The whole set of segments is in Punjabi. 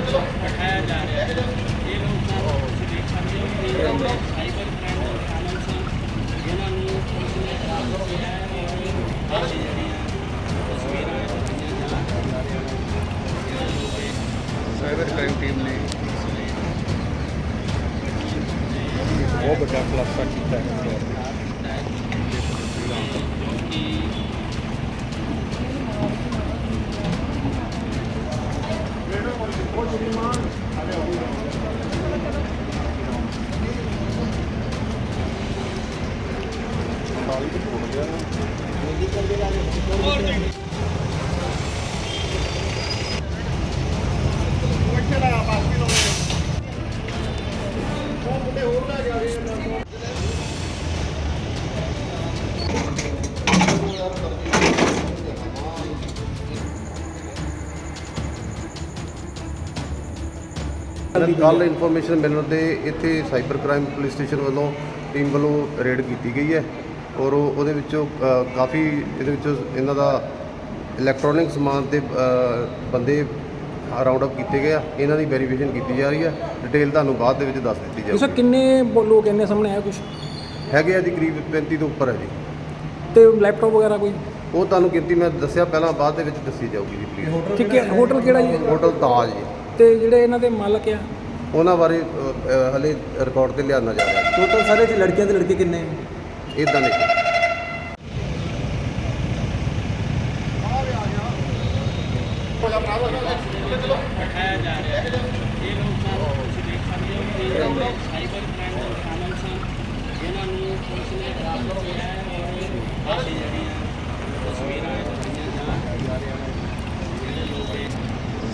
ਬਿਠਾਇਆ ਜਾ ਰਿਹਾ ਹੈ ਇਹ ਲੋਕਾਂ ਨੂੰ ਤੁਸੀਂ ਦੇਖ ਸਕਦੇ ਹੋ ਕਿ ਸਾਈਬਰ ਕ੍ਰਾਈਮ ਦੇ ਸ਼ਾਮਲ ਸਨ ਜਿਨ੍ਹਾਂ ਨੂੰ ਪੁਲਿਸ ਨੇ ਬਰਾਮਦ ਕੀਤਾ ਹੈ ਔਰ ਅੱਜ ਜਿਹੜੀਆਂ ਤਸਵੀਰਾਂ ਸਾਈਬਰ ਕ੍ਰਾਈਮ ਟੀਮ ਨੇ ਬਹੁਤ ਵੱਡਾ ਖੁਲਾਸਾ ਕੀਤਾ ਹੈ। ਕਿ ਹੋਰ ਲੈ ਗਿਆ ਕੱਲ ਇਨਫੋਰਮੇਸ਼ਨ ਮਿਲਣ ਤੇ ਇੱਥੇ ਸਾਈਬਰ ਕ੍ਰਾਈਮ ਪੁਲਿਸ ਸਟੇਸ਼ਨ ਵੱਲੋਂ ਟੀਮ ਵੱਲੋਂ ਰੇਡ ਕੀਤੀ ਗਈ ਹੈ ਔਰ ਉਹ- ਉਹਦੇ ਵਿੱਚੋਂ ਕਾਫੀ ਇਹਦੇ ਵਿੱਚੋਂ ਇਹਨਾਂ ਦਾ ਇਲੈਕਟ੍ਰੋਨਿਕ ਸਮਾਨ ਤੇ ਅ, ਬੰਦੇ ਰਾਉਂਡ ਅਪ ਕੀਤੇ ਗਏ ਆ। ਇਹਨਾਂ ਦੀ ਵੈਰੀਫਿਕੇਸ਼ਨ ਕੀਤੀ ਜਾ ਰਹੀ ਹੈ। ਡਿਟੇਲ ਤੁਹਾਨੂੰ ਬਾਅਦ ਦੇ ਵਿੱਚ ਦੱਸ ਦਿੱਤੀ ਇਹ ਸਰ ਕਿੰਨੇ ਲੋਕ ਇੰਨੇ ਸਾਹਮਣੇ ਆਇਆ ਕੁਝ ਹੈਗੇ ਆ ਜੀ ਕਰੀਬ 35 ਤੋਂ ਉੱਪਰ ਹੈ ਜੀ। ਤੇ ਲੈਪਟਾਪ ਵਗੈਰਾ ਕੋਈ? ਉਹ ਤੁਹਾਨੂੰ ਗਿਣਤੀ ਮੈਂ ਦੱਸਿਆ ਪਹਿਲਾਂ ਬਾਅਦ ਦੇ ਵਿੱਚ ਦੱਸੀ ਜਾਊਗੀ ਜੀ ਪਲੀਜ਼ ਠੀਕ ਹੈ ਹੋਟਲ ਕਿਹੜਾ ਜੀ? ਹੋਟਲ ਤਾਜ ਜੀ। ਤੇ ਜਿਹੜੇ ਇਹਨਾਂ ਦੇ ਮਾਲਕ ਆ? ਉਹਨਾਂ ਬਾਰੇ ਹਲੇ ਰਿਕਾਰਡ ਤੇ ਲਿਆਉਣਾ ਜਾ ਰਿਹਾ। ਟੋਟਲ ਸਾਰੇ ਚ ਲੜਕੀਆਂ ਤੇ ਲੜਕੇ ਕਿੰਨੇ ਇਦਾਂ ਕਿ ਸਾਈਬਰ ਕ੍ਰਾਈਮ ਦੇ ਸ਼ਾਮਲ ਸਨ। ਜਿਨ੍ਹਾਂ ਨੂੰ ਪੁਲਿਸ ਨੇ ਬਰਾਮਦ ਕੀਤਾ ਹੈ ਔਰ ਅੱਜ ਜਿਹੜੀਆਂ ਤਸਵੀਰਾਂ ਇਹ ਦਿਖਾਈਆਂ ਜਾ ਰਹੀਆਂ ਜਿਹੜੇ ਲੋਕ ਇਹ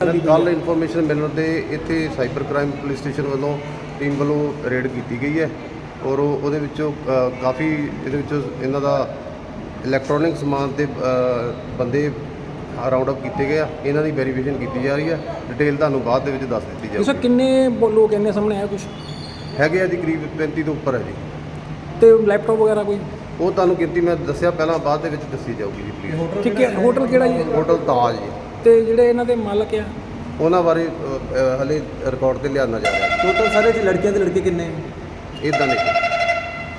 ਕੱਲ ਇਨਫੋਰਮੇਸ਼ਨ ਮਿਲਣ ਤੇ ਇੱਥੇ ਸਾਈਬਰ ਕ੍ਰਾਈਮ ਪੁਲਿਸ ਸਟੇਸ਼ਨ ਵੱਲੋਂ ਟੀਮ ਵੱਲੋਂ ਰੇਡ ਕੀਤੀ ਗਈ ਹੈ ਔਰ ਉਹ- ਉਹਦੇ ਵਿੱਚੋਂ ਕਾਫੀ ਇਹਦੇ ਵਿੱਚੋਂ ਇਹਨਾਂ ਦਾ ਇਲੈਕਟ੍ਰੋਨਿਕ ਸਮਾਨ ਅ, ਬੰਦੇ ਰਾਉਂਡ ਅਪ ਕੀਤੇ ਗਏ ਆ। ਇਹਨਾਂ ਦੀ ਵੈਰੀਫਿਕੇਸ਼ਨ ਕੀਤੀ ਜਾ ਰਹੀ ਹੈ। ਡਿਟੇਲ ਤੁਹਾਨੂੰ ਬਾਅਦ ਦੇ ਵਿੱਚ ਦੱਸ ਦਿੱਤੀ ਇਹ ਸਰ ਜਾਊਗੀ ਕਿੰਨੇ ਲੋਕ ਇੰਨੇ ਸਾਹਮਣੇ ਆਇਆ ਕੁਝ ਹੈਗੇ ਆ ਜੀ ਕਰੀਬ 35 ਤੋਂ ਉੱਪਰ ਹੈ ਜੀ। ਤੇ ਲੈਪਟਾਪ ਵਗੈਰਾ ਕੋਈ? ਉਹ ਤੁਹਾਨੂੰ ਗਿਣਤੀ ਮੈਂ ਦੱਸਿਆ ਪਹਿਲਾਂ ਬਾਅਦ ਦੇ ਵਿੱਚ ਦੱਸੀ ਜਾਊਗੀ ਜੀ ਪਲੀਜ਼ ਠੀਕ ਹੈ ਹੋਟਲ ਕਿਹੜਾ ਜੀ? ਹੋਟਲ ਤਾਜ ਜੀ। ਤੇ ਜਿਹੜੇ ਇਹਨਾਂ ਦੇ ਮਾਲਕ ਆ? ਉਹਨਾਂ ਬਾਰੇ ਅ, ਅ, ਹਲੇ ਰਿਕਾਰਡ ਤੇ ਲਿਆਉਣਾ ਜਾ ਰਿਹਾ। ਟੋਟਲ ਸਾਰੇ ਚ ਲੜਕੀਆਂ ਤੇ ਲੜਕੇ ਕਿੰਨੇ? ਇਦਾਂ ਨਹੀਂ